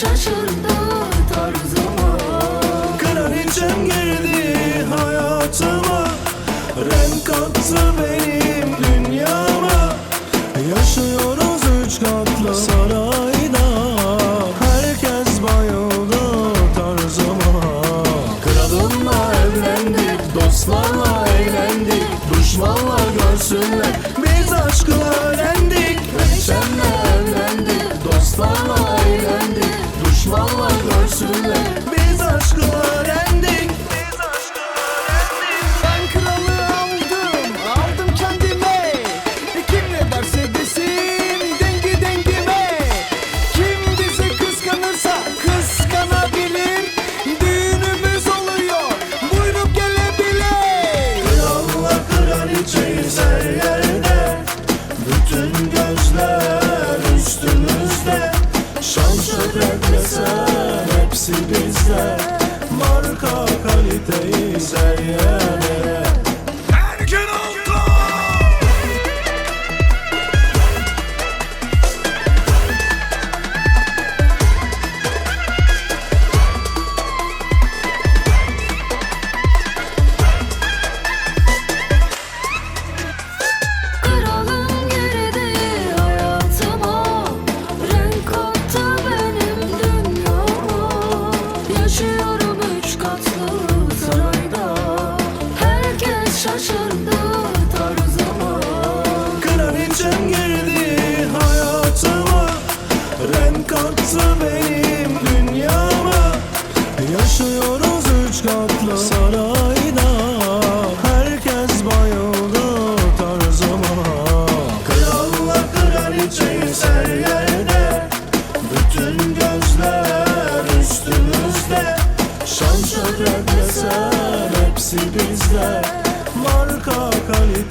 şaşırdı tarzıma. Karan içim girdi hayatıma. Renk kattı ve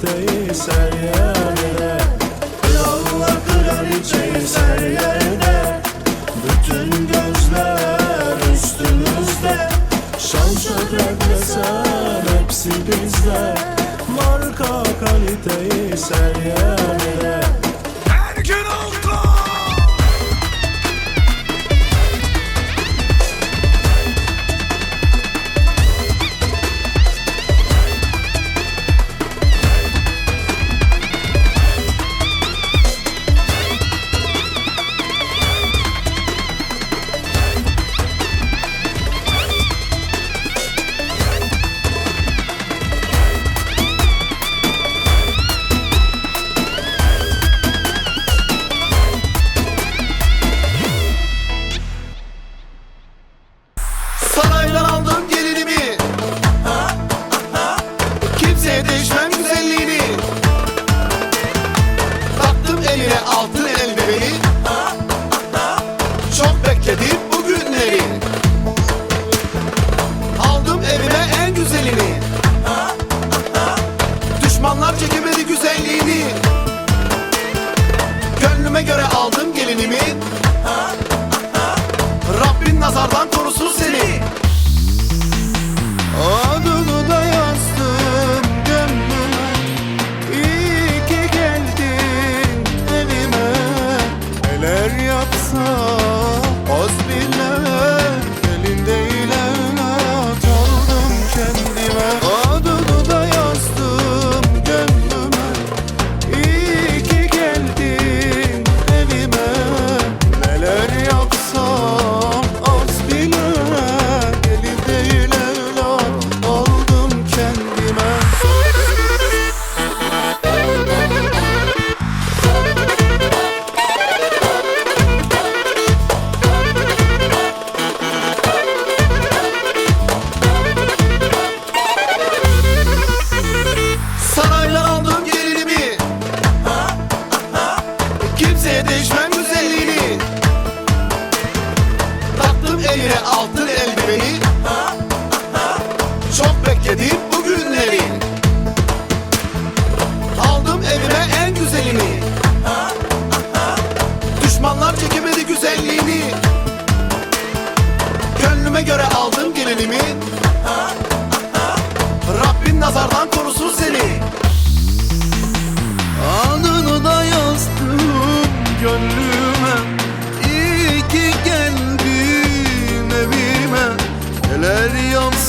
Birlikteyiz ser yerde. Kralla yerde. Bütün gözler üstümüzde. Şan şöhret hepsi bizde. Marka kaliteyiz her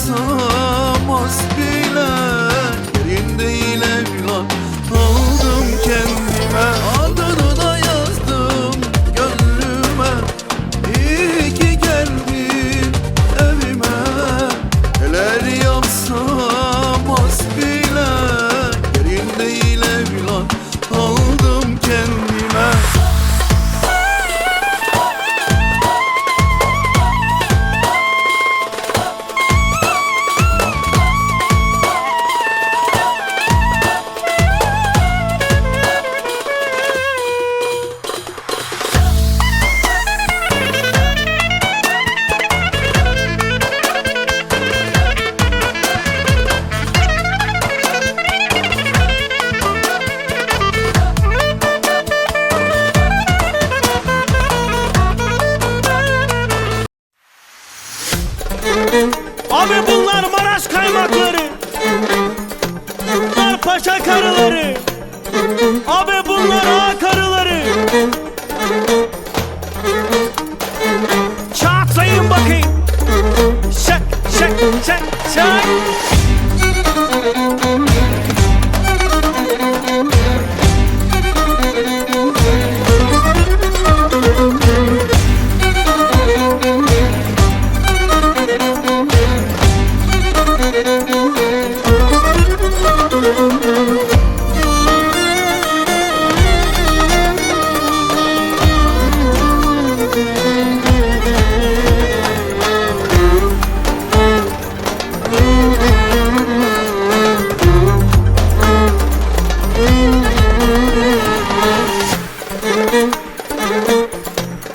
Some az bir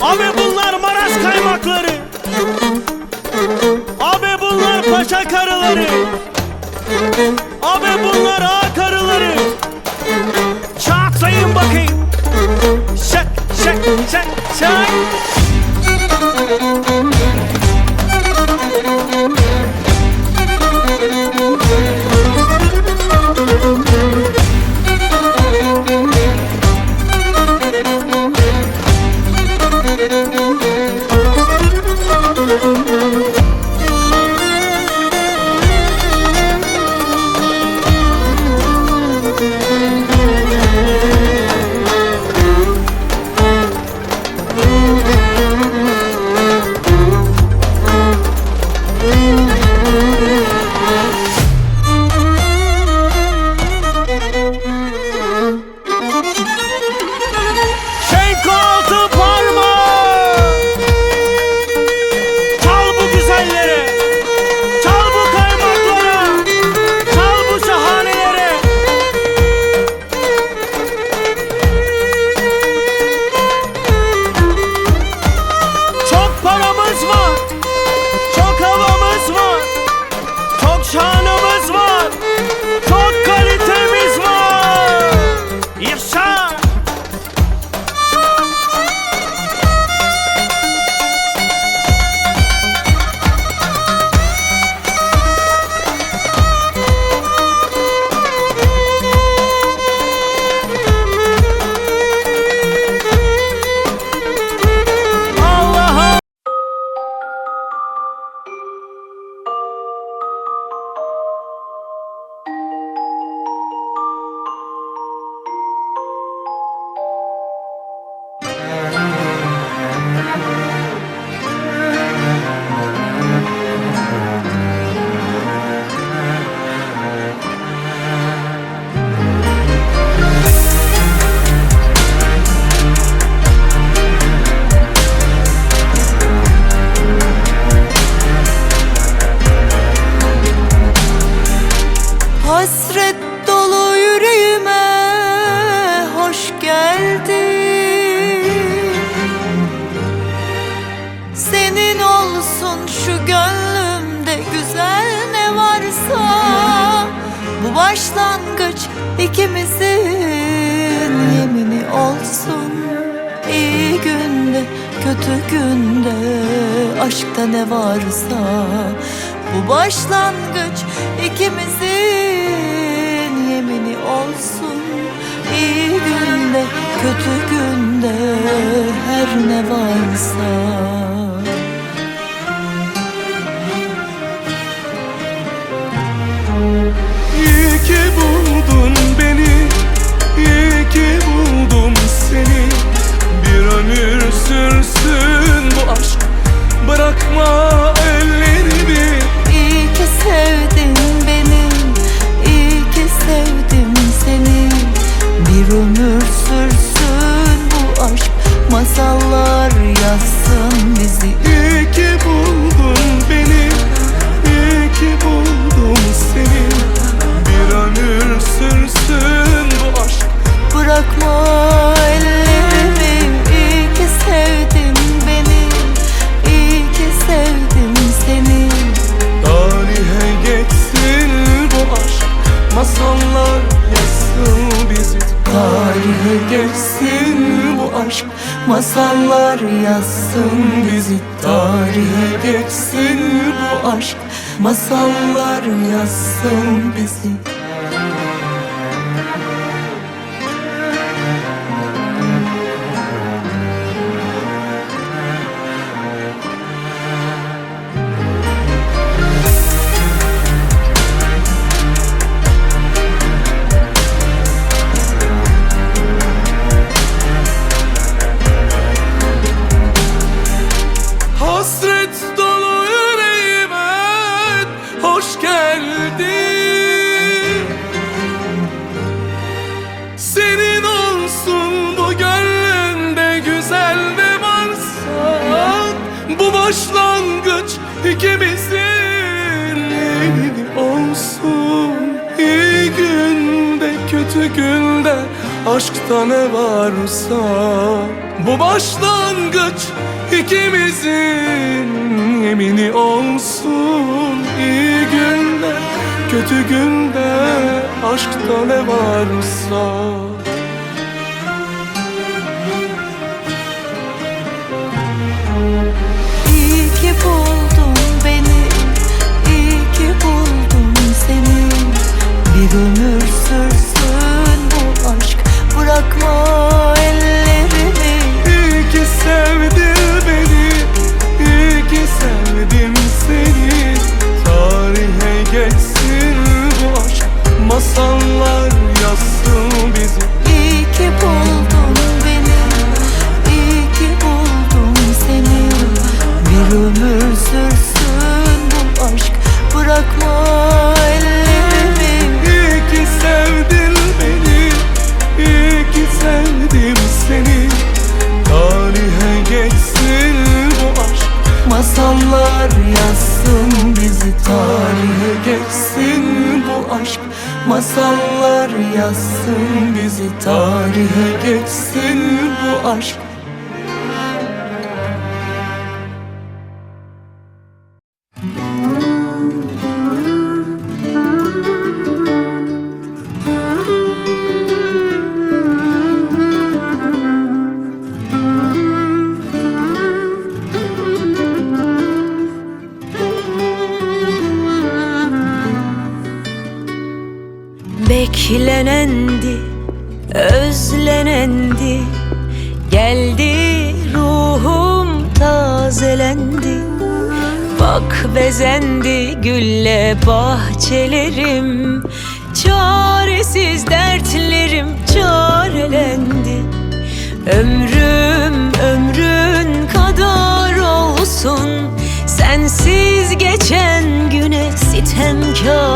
Abi bunlar Maras kaymakları. Abi bunlar paşa karıları. Abi bunlar ağa karıları. Çatlayın bakayım. Şak şak şak şak. güzel ne varsa Bu başlangıç ikimizin yemini olsun. İyi günde kötü günde aşkta ne varsa Bu başlangıç ikimizin yemini olsun. İyi günde kötü günde her ne varsa İyi Masallar yazsın bizi Tarihe geçsin bu aşk. Masallar yazsın bizi yemini olsun İyi günde kötü günde aşkta ne varsa. İyi ki beni İyi buldum seni. Bir ömür sürsün bu aşk Bırakma Masallar bezendi gülle bahçelerim. Çaresiz dertlerim çarelendi. Ömrüm ömrün kadar olsun. Sensiz geçen güne sitemkarım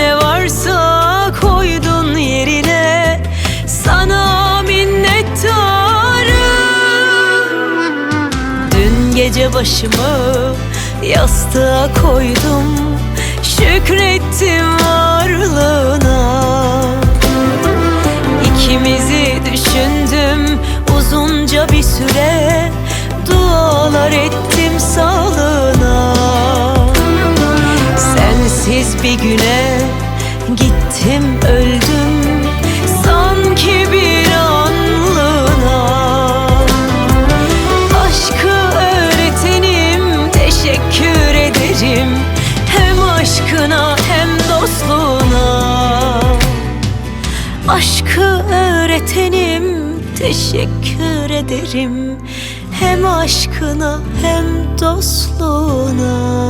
ne varsa koydun yerine. Sana minnettarım. Dün gece başımı yastığa koydum. Şükrettim varlığına. İkimizi düşündüm uzunca bir süre. Dualar ettim sağlığına Sensiz bir güne gittim öldüm. Sanki bir anlığına Aşkı öğretenim teşekkür ederim. Hem aşkına hem dostluğuna Aşkı öğretenim teşekkür ederim. Hem aşkına hem dostluğuna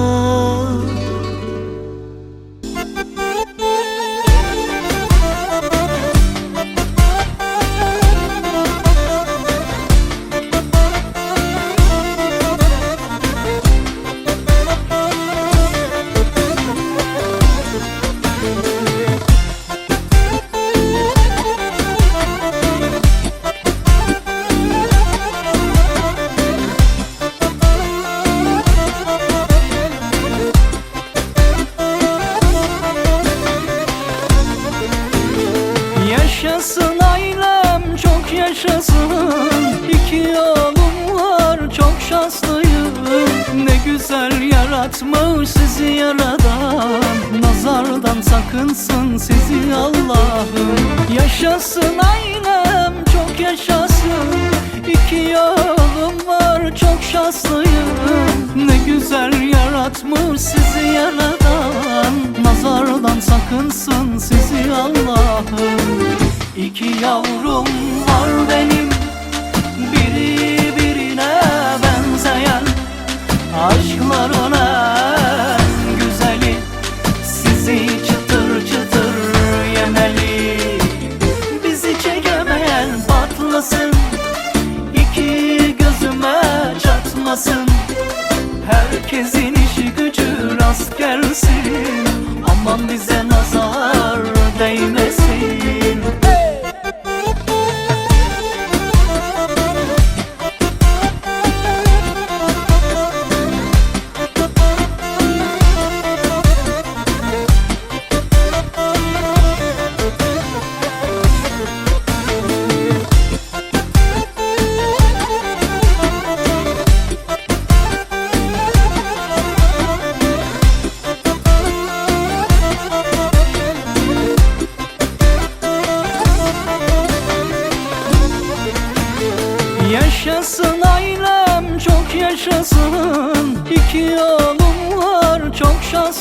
yaradan Nazardan sakınsın sizi Allah'ım. İki yavrum var benim Biri birine benzeyen Aşkların gelsin. Aman bize